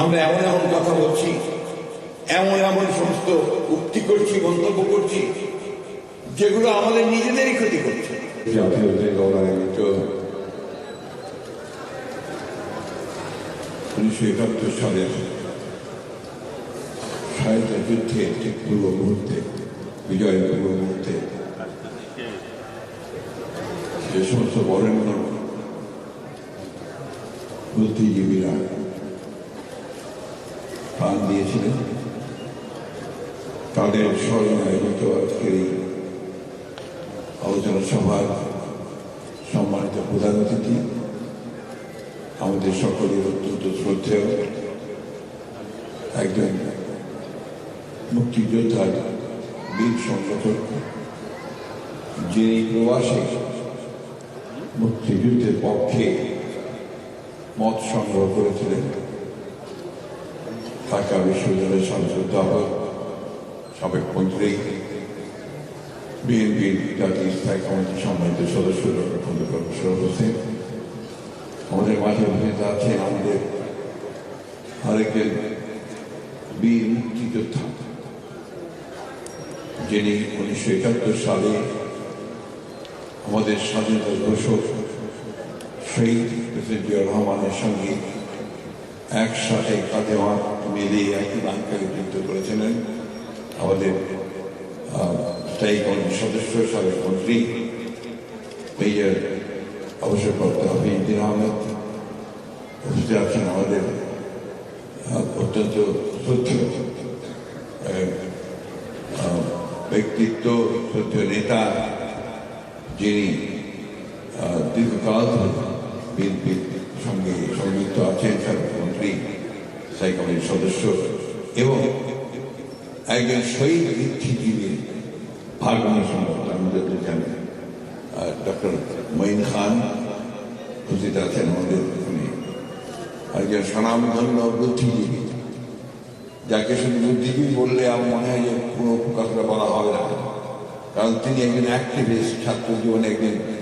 আমরা এমন এমন কথা বলছি, এমন এমন সমস্ত উক্তি করছি, মন্তব্য করছি, যেগুলো আমাদের নিজেদেরই ক্ষতি করছে। গৌরবান্বিত উনিশশো একাত্তর সালের যুদ্ধের ঠিক পূর্ব মুহূর্তে, বিজয়ের পূর্ব মুহূর্তে, যে সমস্ত বরেণ্য দিয়েছিলেন তাদের স্মরণে আয়োজিত আজকের এই আলোচনা সভার সম্মানিত প্রধান অতিথি, আমাদের সকলের অত্যন্ত শ্রদ্ধেয় একজন মুক্তিযোদ্ধার বীর সংগঠক, যিনি প্রবাসে মুক্তিযুদ্ধের পক্ষে মত সংগ্রহ করেছিলেন। ঢাকা বিশ্ববিদ্যালয়ের সংসদ অধ্যাপক সাবেক মন্ত্রী বিএনপির জাতীয় স্থায়ী কমিটির সম্মানিত সদস্য ডক্টর খন্দকার মোশারফ আমাদের মাঝে উপস্থিত আছেন আমাদের আরেকজন বীর মুক্তিযোদ্ধা যিনি উনিশশো একাত্তর সালে আমাদের স্বাধীনতা ঘোষক শহীদ প্রেসিডেন্ট রহমানের সঙ্গে একসাথে কাঁধে মিলিয়ে একই বাংকারে যুদ্ধ করেছিলেন। আমাদের স্থায়ী কমিটির সদস্য সাবেক মন্ত্রী মেজর অবসরপ্রাপ্ত হাফিজুদ্দিন আহমেদ উপস্থিত আছেন আমাদের অত্যন্ত শ্রদ্ধেয় ব্যক্তিত্ব, শ্রদ্ধেয় নেতা যিনি দীর্ঘকাল বিএনপির সঙ্গে সংযুক্ত আছেন মন্ত্রী স্থায়ী সদস্য এবং একজন শহীদ বুদ্ধিজীবী ভাগবান সম্ভবত আমাদের জানেন ডক্টর মঈন খান। উপস্থিত আছেন আমাদের এখানে। একজন স্বনামধন্য বুদ্ধিজীবী যাকে শুধু বুদ্ধিজীবী বললে আমার মনে হয় যে কোনো কথাটা বলা হবে না। কারণ তিনি একজন অ্যাক্টিভিস্ট ছাত্র জীবনে একজন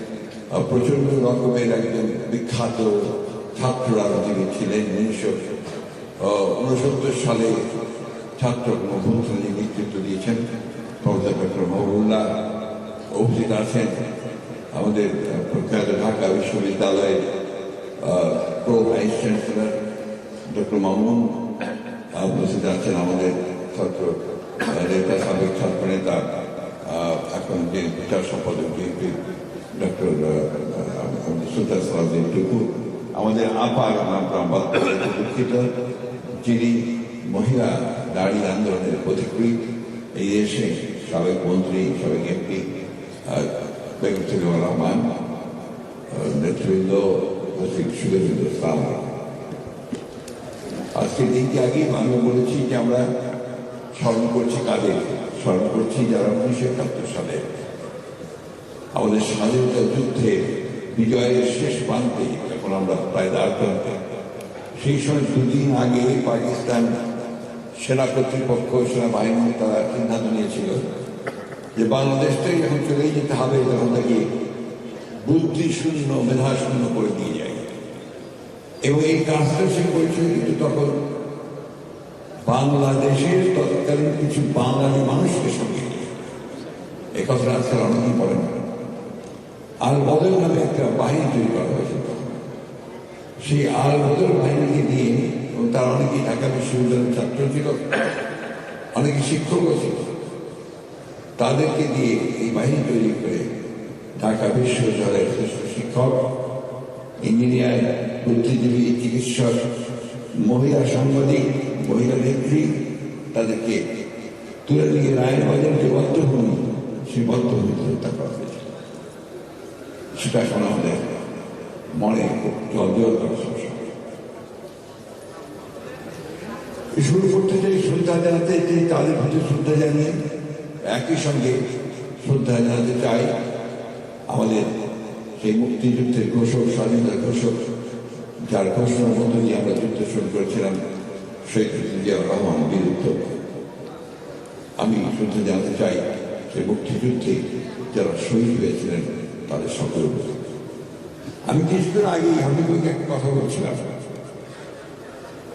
আহ, প্রচণ্ড রকমের একজন বিখ্যাত ছাত্র রাজনীতি ছিলেন উনিশশো উনসত্তর সালে ছাত্র গণভ্যুত্থানে নেতৃত্ব দিয়েছেন প্রফেসর ডক্টর মহবুল্লাহ উপস্থিত আছেন আমাদের প্রখ্যাত ঢাকা বিশ্ববিদ্যালয়ের pro vice chancellor doctor Mamun. উপস্থিত আছেন আমাদের ছাত্র নেতা, সাবেক ছাত্র নেতা এখন যে বিচার সম্পাদক ডক্টর সুলতান সালাউদ্দিন টুকু। আমাদের আপার নাম বাদ দুঃখিত। যিনি মহিলা নারী আন্দোলনের প্রতিক্রিয়া এই দেশে, সাবেক মন্ত্রী, সাবেক এমপি বেগম রহমান নেতৃবৃন্দ উপস্থিত সুদেবৃন্দ সালাম আজকের দিনকে আগেই আমি বলেছি যে আমরা স্মরণ করছি কাদের? স্মরণ করছি যারা উনিশশো একাত্তর সালে আমাদের স্বাধীনতা যুদ্ধে বিজয়ের শেষ প্রান্তে যখন আমরা প্রায় দাঁড় সেই সময় দুদিন আগে পাকিস্তান সেনা কর্তৃপক্ষ সেনাবাহিনী তারা সিদ্ধান্ত নিয়েছিল যে বাংলাদেশ থেকে যখন চলেই যেতে হবে, তখন তাকে বুদ্ধি শূন্য মেধা শূন্য করে দিয়ে যায়। এবং এই কাজটা সে করেছিল কিন্তু তখন বাংলাদেশের তৎকালীন কিছু বাঙালি মানুষকে সঙ্গে। এ কথাটা আজকাল অনেকেই বলেন না। আল বদল নামে একটা বাহিনী তৈরি করা হয়েছিল সেই আল বদল বাহিনীকে দিয়ে এবং তার অনেকেই ঢাকা বিশ্ববিদ্যালয়ের ছাত্র ছিল, অনেকে শিক্ষকও ছিল, তাদেরকে দিয়ে এই বাহিনী তৈরি করে ঢাকা বিশ্ববিদ্যালয়ের শিক্ষক, ইঞ্জিনিয়ার, বুদ্ধিজীবী, চিকিৎসক, মহিলা সাংবাদিক, মহিলা নেত্রী তাদেরকে তুলে নিয়ে রায়ের যে বদ্ধভূমি, সেই বদ্ধভূমিতে হত্যা করা হয়েছে। সেটা এখন আমাদের মনে খুব জল জল করে সমস্যা। শুরু করতে চাই শ্রদ্ধা জানাতে চাই তাদের প্রতি শ্রদ্ধা জানিয়ে একই সঙ্গে শ্রদ্ধা জানাতে চাই আমাদের সেই মুক্তিযুদ্ধের ঘোষক স্বাধীনতার ঘোষক যার ঘোষণার মধ্যে দিয়ে আমরা যুদ্ধ শুরু করেছিলাম প্রেসিডেন্ট জিয়াউর রহমান বীরত্ব আমি শুনতে জানতে চাই যে মুক্তিযুদ্ধে যারা শহীদ হয়েছিলেন তাদের সকলের। আমি কিছুদিন আগে হাবিবুকে একটা কথা বলছিলাম।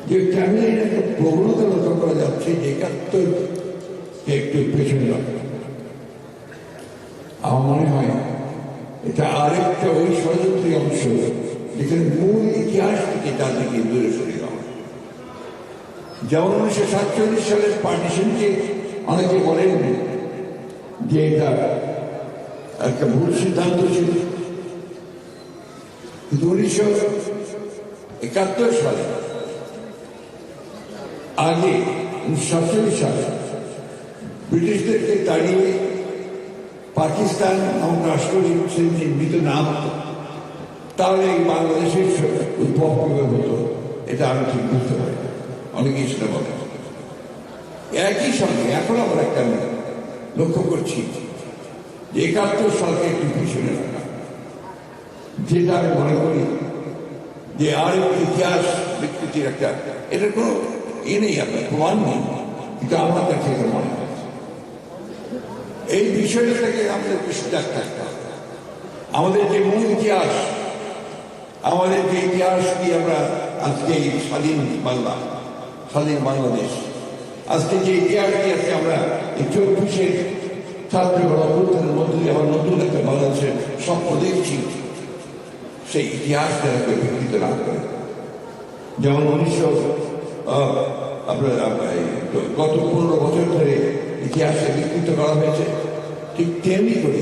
যে কেমন একটা প্রবণতা লক্ষ্য করা যাচ্ছে, যে একাত্তর একটু পেছনে আমার মনে হয় এটা আরেকটা ওই ষড়যন্ত্রী অংশ, যেখানে মূল ইতিহাস থেকে তাদেরকে দূরে সরে যেমন উনিশশো সাতচল্লিশ সালের পার্টিশনকে অনেকে বলেন যে এটা একটা ভুল সিদ্ধান্ত ছিল। কিন্তু উনিশশো একাত্তর সালে, আগে উনিশশো সাতচল্লিশ সালে ব্রিটিশদেরকে তাড়িয়ে পাকিস্তান এবং রাষ্ট্র যদি নির্মিত না হতো। তাহলে এই বাংলাদেশের উদ্ভব হতো, এটা আমি ঠিক বুঝতে পারি অনেকেই সেটা বলে। একই সঙ্গে এখন আমরা একটা লক্ষ্য করছি যে একাত্তর সালকে একটু পিছনে রাখা যেটা আমি মনে করি যে আর ইতিহাস বিকৃতির একটা, এটার কোনো এ নেই, আপনার প্রমাণ নেই, কিন্তু আমার কাছে এটা মনে হয় এই বিষয়টাকে আমাদের সজাগ থাকতে আমাদের যে মূল ইতিহাস, আমাদের যে ইতিহাস কি আমরা আজকে এই স্বাধীন বাংলা, স্বাধীন বাংলাদেশ, আজকে যে ইতিহাস কি আজকে আমরা এই চব্বিশের ছাত্র অভ্যুত্থানের মধ্য দিয়ে নতুন একটা বাংলাদেশের স্বপ্ন দেখছি। সেই ইতিহাস কেউ বিকৃত না করে। যেমন উনিশশো আপনার গত পনেরো বছর ধরে ইতিহাসে বিকৃত করা হয়েছে। ঠিক তেমনি করে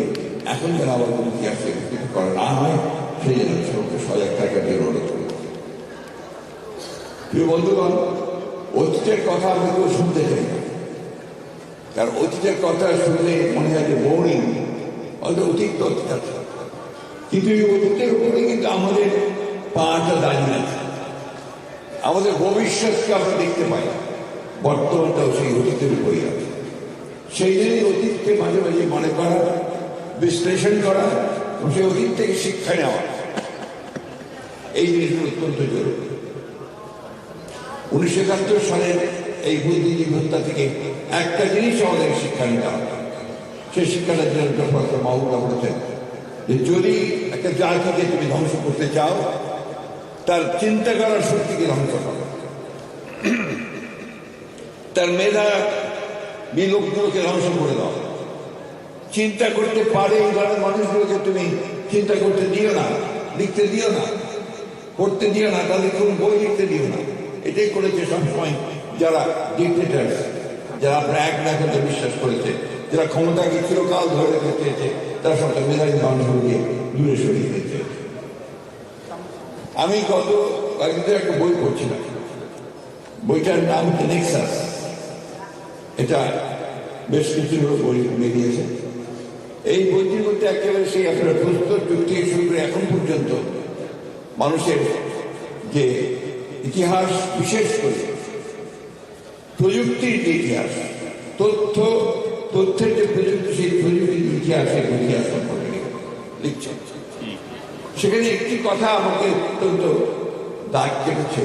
এখন যেন আবার কোনো ইতিহাসে বিকৃত করা না হয়, সেই জন্য সবকে সজাগ থাকার জন্য অনুরোধ করি। প্রিয় বন্ধুগণ, অতীতের কথা আমি কেউ শুনতে চাই না। কারণ অতীতের কথা শুনলে মনে হয় যে বোরিং অত অতীত কিন্তু এই অতীতের উপরে কিন্তু আমাদের পাটা দাঁড়িয়ে আছে। আমাদের ভবিষ্যৎকে আমরা দেখতে পাই বর্তমানটাও সেই অতীতের উপরেই আছে। সেই জন্যই অতীতকে মাঝে মাঝে মনে করা, বিশ্লেষণ করা, এবং সেই অতীত থেকে শিক্ষা নেওয়া। এই জিনিসগুলো অত্যন্ত জরুরি। উনিশশো একাত্তর সালের এই বুদ্ধিজীবী হত্যা থেকে একটা জিনিস আমাদের শিক্ষা নিতে হবে। সেই শিক্ষাটা জন্য ডক্টর মাহবুবা বলেছেন যে যদি একটা জাতিকে তুমি ধ্বংস করতে চাও, তার চিন্তা করার শক্তিকে ধ্বংস করো। তার মেধা বিলোকগুলোকে ধ্বংস করে দাও। চিন্তা করতে পারে এই ধরনের মানুষগুলোকে তুমি চিন্তা করতে দিও না, লিখতে দিও না করতে দিও না, তাদের কোন বই লিখতে দিও না। এটাই করেছে সবসময় যারা ডিক্টেটার যারা আপনার এক না বিশ্বাস করেছে, যারা ক্ষমতাকে চিরকাল ধরে রেখে চেয়েছে তারা সব মেধাবী মানুষগুলোকে দূরে সরিয়ে দিয়েছে আমি গত কয়েকদিন একটা বই পড়ছিলাম। বইটার নাম হচ্ছে নেক্সাস এটা বেশ কিছু লোক বই বেরিয়েছে এই বইটির মধ্যে একেবারে সেই আপনার যুগ থেকে শুরু এখন পর্যন্ত মানুষের যে ইতিহাস বিশেষ করে, প্রযুক্তির যে ইতিহাস, তথ্য, তথ্যের যে প্রযুক্তি, সেই প্রযুক্তির ইতিহাসের ইতিহাস সম্পর্কে লিখছেন সেখানে একটি কথা আমাকে অত্যন্ত দাগ কেটেছে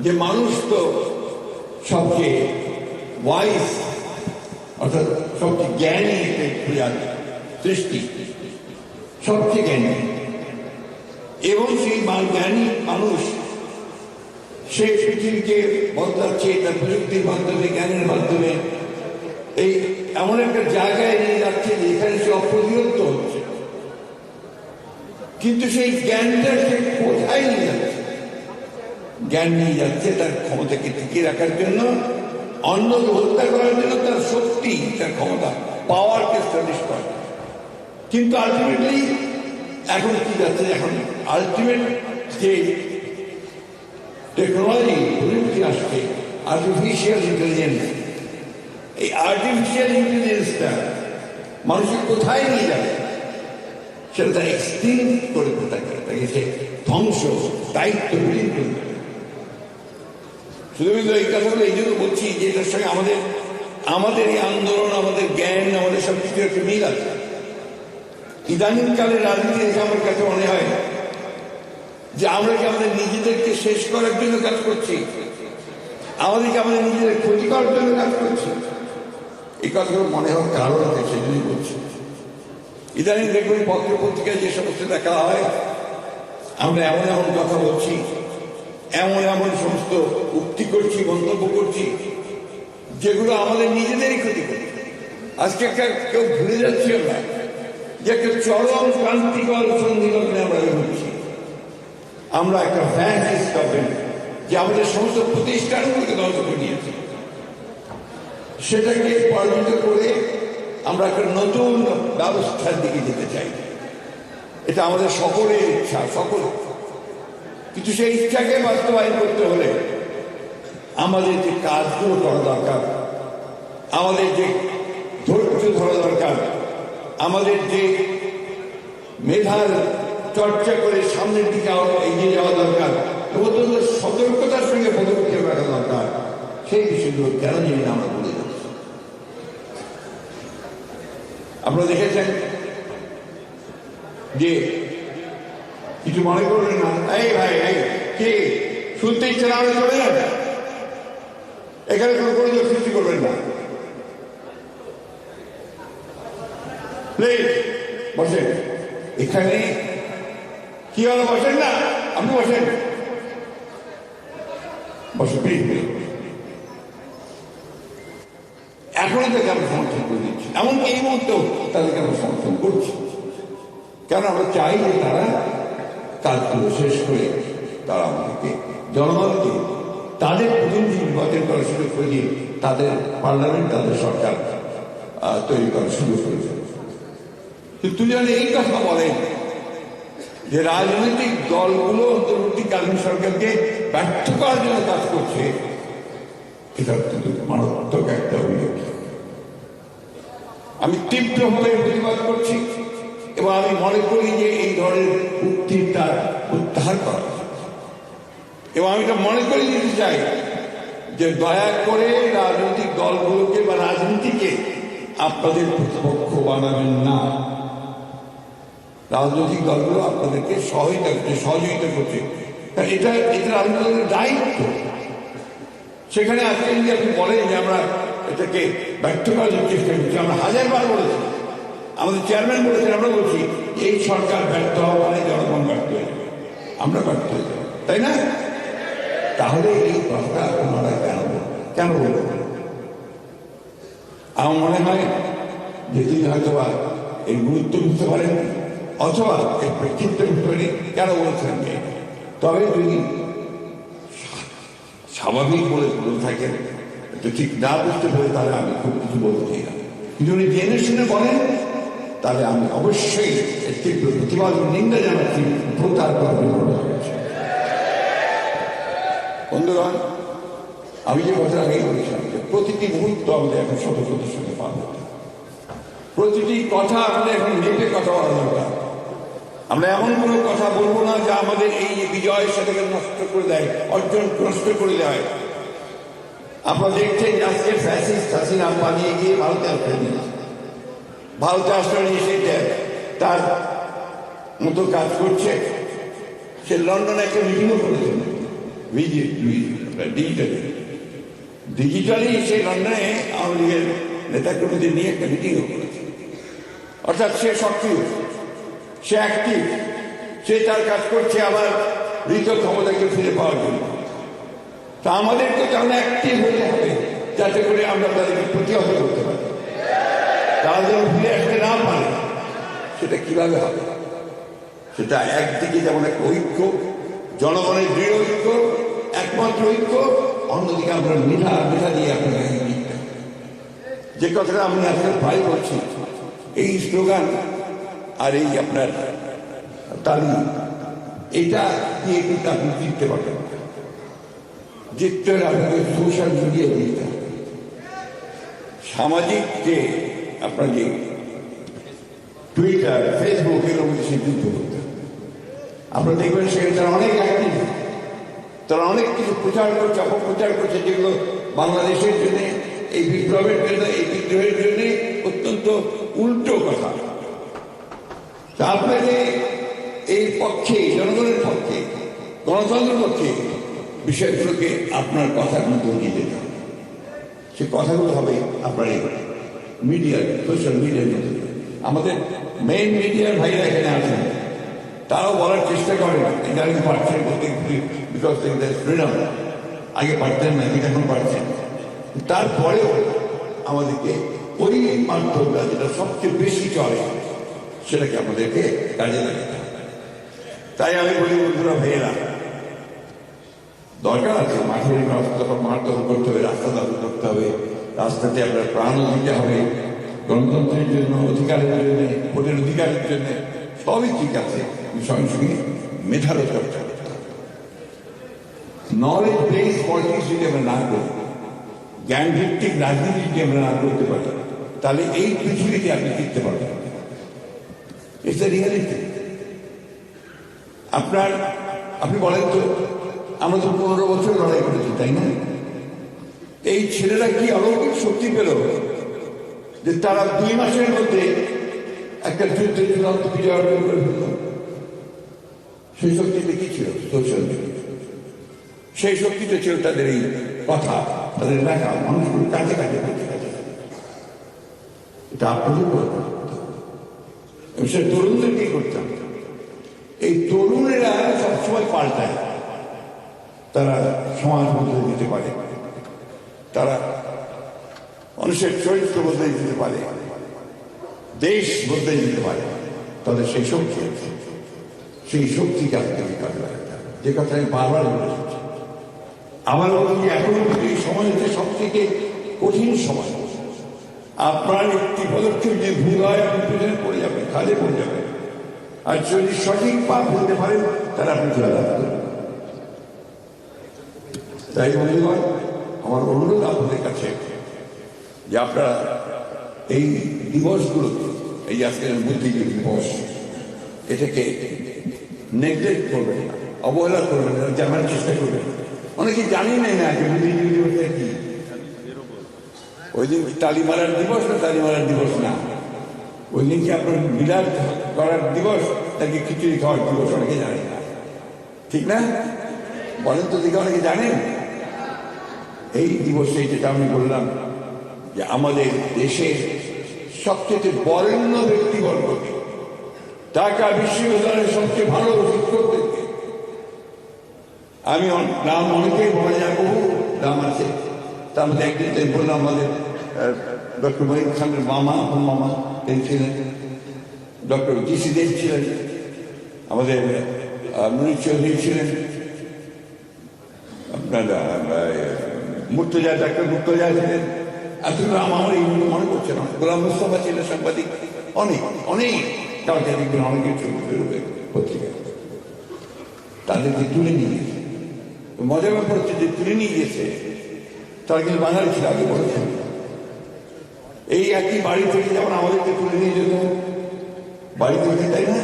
যে মানুষ তো সবচেয়ে ওয়াইজ অর্থাৎ সবচেয়ে জ্ঞানী সৃষ্টি। সবচেয়ে জ্ঞানী। এবং সেই জ্ঞানী মানুষ, সে পৃথিবীকে বদলাচ্ছে, তার প্রযুক্তির মাধ্যমে, জ্ঞানের মাধ্যমে। এই এমন একটা জায়গায় নিয়ে যাচ্ছে যে এখানে সে অপ্রতিরোধ হচ্ছে। কিন্তু সেই জ্ঞানটা সে কোথায় নিয়ে যাচ্ছে? জ্ঞান নিয়ে যাচ্ছে তার ক্ষমতাকে টিকিয়ে রাখার জন্য, অন্যকে হত্যা করার জন্য তার শক্তি, তার ক্ষমতা পাওয়ারকে স্টাবলিশ করে। কিন্তু আলটিমেটলি এখন কি যাচ্ছে? এখন আলটিমেট যে টেকনোলজি প্রযুক্তি আসছে আর্টিফিশিয়াল ইন্টেলিজেন্স এই আর্টিফিশিয়াল ইন্টেলিজেন্সটা মানুষকে কোথায় নিয়ে যাবে? সেটা তার এক্সট্রিম করে থাকে তাকে সে ধ্বংস দায়িত্ব বিলীন করবে শুধু কিন্তু এই কথাগুলো এই জন্য বলছি যে এটার সঙ্গে আমাদের আমাদের এই আন্দোলন আমাদের জ্ঞান আমাদের সব কিছু একটা মিল আছে ইদানিংকালের রাজনীতি দেখে আমার কাছে মনে হয় যে আমরা কি আমাদের নিজেদেরকে শেষ করার জন্য কাজ করছি আমাদেরকে আমাদের নিজেদের ক্ষতি করার জন্য কাজ করছি এই কথাগুলো মনে হওয়ার কারণ আছে সেজন্যই বলছি ইদানিং দেখবেন পত্র পত্রিকায় যে সমস্ত দেখা হয়, আমরা এমন এমন কথা বলছি, এমন এমন সমস্ত উক্তি করছি, মন্তব্য করছি, যেগুলো আমাদের নিজেদেরই ক্ষতি করে। আজকে কে- কেউ ভুলে যাচ্ছি না যে একটা চরম ক্রান্তিকর সন্ধিলগ্নে আমরা এগোচ্ছি আমরা একটা ফ্যান্সিস গভর্নমেন্ট যে আমাদের সমস্ত প্রতিষ্ঠানগুলোকে ধ্বংস করে নিয়েছে সেটাকে পরাজিত করে আমরা একটা নতুন ব্যবস্থার দিকে যেতে চাই। এটা আমাদের সকলের ইচ্ছা, সকল। কিন্তু সেই ইচ্ছাকে বাস্তবায়ন করতে হলে আমাদের যে কাজগুলো করা দরকার, আমাদের যে ধৈর্য ধরা দরকার, আমাদের যে মেধার চর্চা করে সামনের দিকে আরও এগিয়ে যাওয়া দরকার অত্যন্ত সতর্কতার সঙ্গে পদক্ষেপ রাখা দরকার, সেই বিষয়গুলো কেন জানি আমরা ভুলে যাচ্ছি আপনারা দেখেছেন যে কিছু মনে করবেন না। এই ভাই, এই, কে? শুনতে ইচ্ছে না হলে চলে যাবে। এখানে কোনো গোলযোগ সৃষ্টি করবেন না। বসেন। এখানে কি হলো, বসেন না? আপনি বসেন। বসে প্লিজ করে দিচ্ছি এমনকি এই মুহূর্তেও তাদেরকে আমরা সমর্থন করছি কেন আমরা চাই যে তারা কাজগুলো শেষ করে তারা আমাদেরকে জনগণকে তাদের প্রতিনিধি নির্বাচন করার সুযোগ করে দিয়ে তাদের পার্লামেন্ট, তাদের সরকার তৈরি করার সুযোগ করে দেবে। কিন্তু যেন এই কথা বলেন যে রাজনৈতিক দলগুলো অন্তর্বর্তীকালীন সরকারকে ব্যর্থ করার জন্য কাজ করছে, এটা মারাত্মক একটা অভিযোগ আমি তীব্রভাবে প্রতিবাদ করছি। এবং আমি মনে করি যে এই ধরনের উক্তির তার প্রত্যাহার করা। এবং আমি এটা মনে করে দিতে চাই যে দয়া করে রাজনৈতিক দলগুলোকে বা রাজনীতিকে আপনাদের প্রতিপক্ষ বানাবেন না। রাজনৈতিক দলগুলো আপনাদেরকে সহায়তা করছে, সহযোগিতা করছে। এটা এটা রাজনৈতিক দায়িত্ব। সেখানে আজকে যদি আপনি বলেন যে আমরা এটাকে ব্যর্থ করার চেষ্টা করছি আমরা হাজারবার বলেছি। আমাদের চেয়ারম্যান বলেছেন, আমরা বলছি, এই সরকার ব্যর্থ হওয়া মানে জনগণ ব্যর্থ হয়ে যাবে। আমরা ব্যর্থ হয়ে তাই না? তাহলে এই কথাটা আপনারা কেন? কেন বলবেন আমার মনে হয় যে তিনি হয়তো এর গুরুত্ব বুঝতে পারেন অথবা এর প্রেক্ষিতটা বুঝতে কেন বলেছেন তবে যদি স্বাভাবিক বলে থাকেন তো ঠিক না বুঝতে পারে তাহলে আমি খুব কিছু বলতে কিন্তু উনি জেনে শুনে বলেন, তাহলে আমি অবশ্যই তীব্র প্রতিবাদ নিন্দা জানাচ্ছি প্রতার বন্ধুগণ, আমি যে কথা আগেই বলেছিলাম যে প্রতিটি মুহূর্ত আমাদের এখন সতর্কতার সঙ্গে পার হতে প্রতিটি কথা আমাদের এখন মেপে কথা বলা দরকার। আমরা এমন কোনো কথা বলব না যা আমাদের এই বিজয় সেটাকে নষ্ট করে দেয়, অর্জন নষ্ট করে দেয়। আপনারা দেখছেন আজকে ফ্যাসিস্ট হাসিনা পালিয়ে গিয়ে ভারতে নিয়েছে ভারতে নিয়ে সে তার মতো কাজ করছে। সে লন্ডনে একটা মিটিংও করেছে। ডিজিটালি ডিজিটালি সে লন্ডনে আওয়ামী লীগের নেতাকর্মীদের নিয়ে একটা মিটিংও করেছে। অর্থাৎ সে সক্রিয়। সে অ্যাক্টিভ সে তার কাজ করছে আবার ঋত ক্ষমতাকে ফিরে পাওয়ার জন্য। তা আমাদেরকে তাহলে অ্যাক্টিভ হতে হবে যাতে করে আমরা তাদেরকে প্রতিহত করতে পারি। তারা যেন ফিরে আসতে না পারে, সেটা কীভাবে হবে? সেটা একদিকে যেমন একটা ঐক্য, জনগণের দৃঢ় ঐক্য, একমাত্র ঐক্য, অন্যদিকে আমরা মেধা মেধা দিয়ে আপনারা যে কথাটা আমি আজকে ভাই বলছি, এই স্লোগান আর এই আপনার তালি, এটা দিয়ে কিন্তু আপনি জিততে পারবেন। জিততে আপনাকে সোশ্যাল মিডিয়ায় দিতে সামাজিক যে আপনার যে টুইটার ফেসবুক এর মধ্যে সে যুদ্ধ। আপনারা দেখবেন সেখানে তারা অনেক অ্যাক্টিভ তারা অনেক কিছু প্রচার করছে, অপপ্রচার করছে, যেগুলো বাংলাদেশের জন্য, এই বিপ্লবের জন্য, এই বিদ্রোহের জন্য অত্যন্ত উল্টো কথা তা আপনাকে এই পক্ষে, জনগণের পক্ষে, গণতন্ত্রের পক্ষে বিষয়গুলোকে আপনার কথার মতো যেতে হবে। সে কথাগুলো হবে আপনার মিডিয়ার সোশ্যাল মিডিয়ার মধ্যে। আমাদের মেইন মিডিয়ার ভাইরা এখানে আছেন। তারাও বলার চেষ্টা করেন ইদানিং পারছেন? বিকজ ফ্রিডম আগে পারতেন না, কিন্তু এখন পারছেন। তারপরেও আমাদেরকে ওই মাধ্যমটা যেটা সবচেয়ে বেশি চলে, সেটাকে আমাদেরকে কাজে লাগাতে তাই আমি বলি, বন্ধুরা, ভাইয়েরা দরকার আছে। মাঠের রাস্তা মাঠ দখল করতে হবে, রাস্তা দখল করতে হবে, রাস্তাতে আপনার প্রাণ দিতে হবে। গণতন্ত্রের জন্য, অধিকারের জন্য, ভোটের অধিকারের জন্য সবই ঠিক আছে। সঙ্গে সঙ্গে মেধারও চর্চা হবে নলেজ বেস পলিটিক্স যদি আমরা না করি জ্ঞান ভিত্তিক রাজনীতি যদি আমরা না করতে পারি, তাহলে এই পৃথিবীকে আপনি টিকতে পারবেন ইটস রিয়ালিটি আপনার, আপনি বলেন তো আমরা তো পনেরো বছর লড়াই করেছি, তাই না? এই ছেলেরা কি অলৌকিক শক্তি পেল? যে তারা দুই মাসের মধ্যে একটা যুদ্ধের চূড়ান্ত বিজয় অর্জন করে ফেলল। সেই শক্তিটা কি ছিল? সোশ্যাল সেই শক্তিটা ছিল তাদের এই কথা, তাদের লেখা মানুষগুলো কাছে কাছে কাছে কাছে এটা আপনাদের। সে তরুণদের কি করতাম। এই তরুণেরা সবসময় পাল্টায়। তারা সমাজ বদলে দিতে পারে। তারা মানুষের চরিত্র বদলে দিতে পারে। দেশ বদলে দিতে পারে। তাদের সেই শক্তি আছে। সেই শক্তিকে আপনাকে কাজে যে কথা আমি বারবার বলে এসেছি। আমার মনে এখন এই সময় হচ্ছে সব থেকে কঠিন সময় আপনার একটি পদক্ষেপ যে ভুল হয়, আপনি পেছনে পড়ে যাবেন কাজে পড়ে যাবেন। আর যদি সঠিক পা ফেলতে পারেন, তাহলে আপনি চলে তাই বন্ধুগণ আমার অনুরোধ আপনাদের কাছে যে আপনারা এই দিবসগুলোকে এই আজকের বুদ্ধিজীবী দিবস, এটাকে নেগলেক্ট করবেন, অবহেলা করবেন না জানার চেষ্টা করবেন। অনেকে জানি না না যে বুদ্ধিজীবী দিবসটা কি? ওই দিন তালি মারার দিবস না তালি মারার দিবস না? ওই দিন কি আপনার বিলাস করার দিবস, নাকি খিচুড়ি খাওয়ার দিবস, অনেকে জানে না। ঠিক না? বলেন তো দিকে অনেকে জানেন? এই দিবসে যেটা আমি বললাম যে আমাদের দেশের সবচেয়ে বরেণ্য ব্যক্তিবর্গকে ঢাকা বিশ্ববিদ্যালয়ের সবচেয়ে ভালো শিক্ষকদেরকে আমি নাম অনেকেই বলা যায় বহু নাম আছে। তার মধ্যে একদিন বললাম আমাদের ডক্টর মহিদ খানের মামা মামা, তিনি ছিলেন। ডক্টর জিসি দেব ছিলেন। আমাদের মনির চৌধুরী ছিলেন। আপনার মুর্তজা ডাক্তার মুর্তজা ছিলেন এতগুলো আমার এই মনে করছে না। গোলাম মুস্তফা ছিলেন সাংবাদিক। অনেক অনেক কালকে দেখবেন অনেকের ছবি বেরোবে পত্রিকায় তাদেরকে তুলে নিয়ে গেছে। মজার ব্যাপার হচ্ছে যে তুলে নিয়ে গেছে, তারা কিন্তু বাঙালি ছিল, আগে বলেছেন এই একই বাড়ি থেকে যেমন আমাদেরকে তুলে নিয়ে যেত, বাড়ি থেকে তাই না?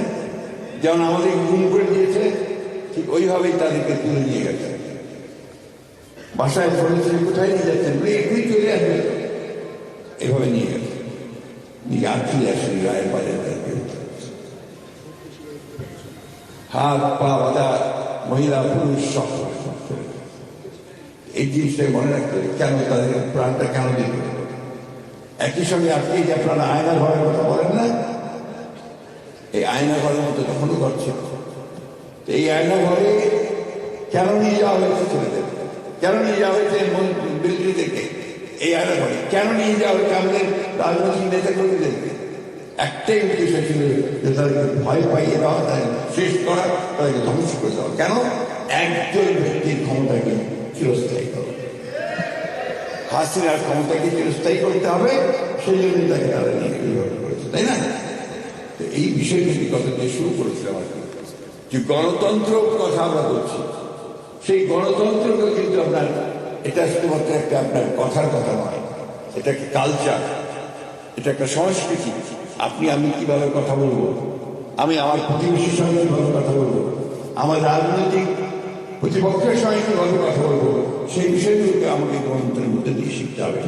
যেমন আমাদের গুম করে দিয়েছে, ঠিক ওইভাবেই তাদেরকে তুলে নিয়ে গেছে। বাসায় বলেছে কোথায় নিয়ে যাচ্ছেন? বলে চলে আসবে এভাবে নিয়ে গেছে নিয়ে চলে আসেনি রায়ের বাজার হাত, পা বাঁধা মহিলা, পুরুষ, সব এই জিনিসটাই মনে রাখতে হবে, কেন তাদের প্রাণটা কেন দিতে? একই সঙ্গে আপনি যে আপনারা আয়না ঘরের কথা বলেন না? এই আয়না ঘরের মতো তখনও করছে তো এই আয়না ঘরে কেন নিয়ে যাওয়া হয়েছে ছেলেদের? কেন নিয়ে যাওয়া হয়েছে মিলিটারি থেকে? এই ঘরে কেন নিয়ে যাওয়া হয়েছে আমাদের রাজনৈতিক নেতা কর্মীদেরকে একটাই উদ্দেশ্য ছিল যে তাদেরকে ভয় পাইয়ে দেওয়া, তাদের শেষ করা, তাদেরকে ধ্বংস করে দেওয়া। কেন? একজন ব্যক্তির ক্ষমতাকে চিরস্থায়ী করা। হাসিনার ক্ষমতাকে চিরস্থায়ী করতে হবে, সেই জন্য তাকে তারা নিয়ে করেছে, তাই না? তো এই বিষয়টি কথা দিয়ে শুরু করেছিলাম আর। যে গণতন্ত্র কথা আমরা বলছি সেই গণতন্ত্রকে কিন্তু আপনার, এটা শুধুমাত্র একটা আপনার কথার কথা নয়। এটা একটা কালচার এটা একটা সংস্কৃতি। আপনি, আমি কীভাবে কথা বলব? আমি আমার প্রতিবেশীর সঙ্গে কীভাবে কথা বলব? আমার রাজনৈতিক প্রতিপক্ষের সঙ্গে কীভাবে কথা বলব? সেই বিষয়গুলোকে আমাকে গণতন্ত্রের মধ্যে দিয়ে শিখতে হবে।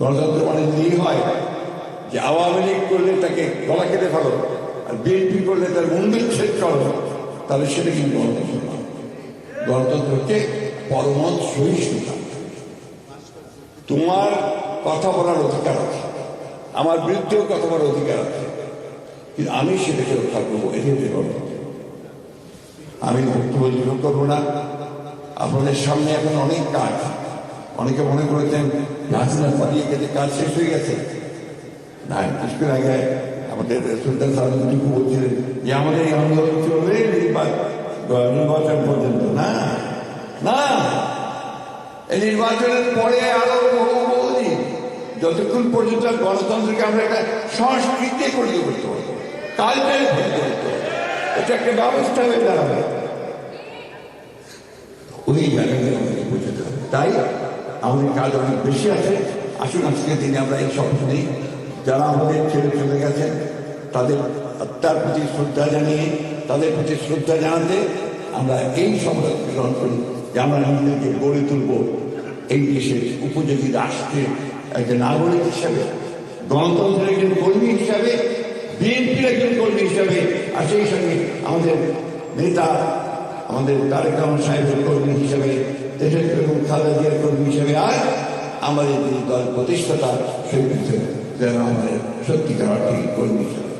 গণতন্ত্র মানে যদি হয় যে আওয়ামী লীগ করলে তাকে গলা কেটে ফেলো, আর বিএনপি করলে তার মুন্ডুচ্ছেদ করো তাহলে সেটা কিন্তু গণতন্ত্র নয় গণতন্ত্র হচ্ছে পরমত সহিষ্ণুতা তোমার কথা বলার অধিকার আছে। আমার বিরুদ্ধেও কথা বলার অধিকার আছে। কিন্তু আমি সেটাকে রক্ষা করব হচ্ছে গণতন্ত্র। আমি বক্তব্য দীর্ঘ করব না। আপনাদের সামনে এখন অনেক কাজ। অনেকে মনে করেছেন হাসিনা পালিয়ে গেছে, কাজ শেষ হয়ে গেছে। না কিছুদিন আগে আমাদের সুলতান সাহেব বলছিলেন যে আমাদের এই আন্দোলন চলবে নির্বাচন পর্যন্ত। না না, এই নির্বাচনের পরে আরও বহু বহুদিন, যতক্ষণ পর্যন্ত গণতন্ত্রকে আমরা একটা সংস্কৃতি করতে পারব কালচারে করতে পারব এটা একটা ব্যবস্থা হয়ে দাঁড়াবে। ওই জায়গায় আমাদের হবে? তাই আমাদের কাজ অনেক বেশি আছে। আসুন, আজকের দিনে আমরা এই শপথ নিই যারা আমাদের ছেড়ে চলে গেছেন, তাদের আত্মার প্রতি শ্রদ্ধা জানিয়ে তাদের প্রতি শ্রদ্ধা জানাতে আমরা এই শপথ গ্রহণ করি। যে আমরা নিজেদেরকে গড়ে তুলব এই দেশের উপযোগী রাষ্ট্রের একজন নাগরিক হিসাবে, গণতন্ত্রের একজন কর্মী হিসাবে, বিএনপির একজন কর্মী হিসাবে, আর সেই সঙ্গে আমাদের নেতা, আমাদের তারেক রহমান সাহেবের কর্মী হিসাবে দেশের খালেদা জিয়ার কর্মী হিসাবে আর আমাদের যে দল প্রতিষ্ঠাতা, সেই আমাদের সত্যিকার অর্থে কর্মী হিসাবে।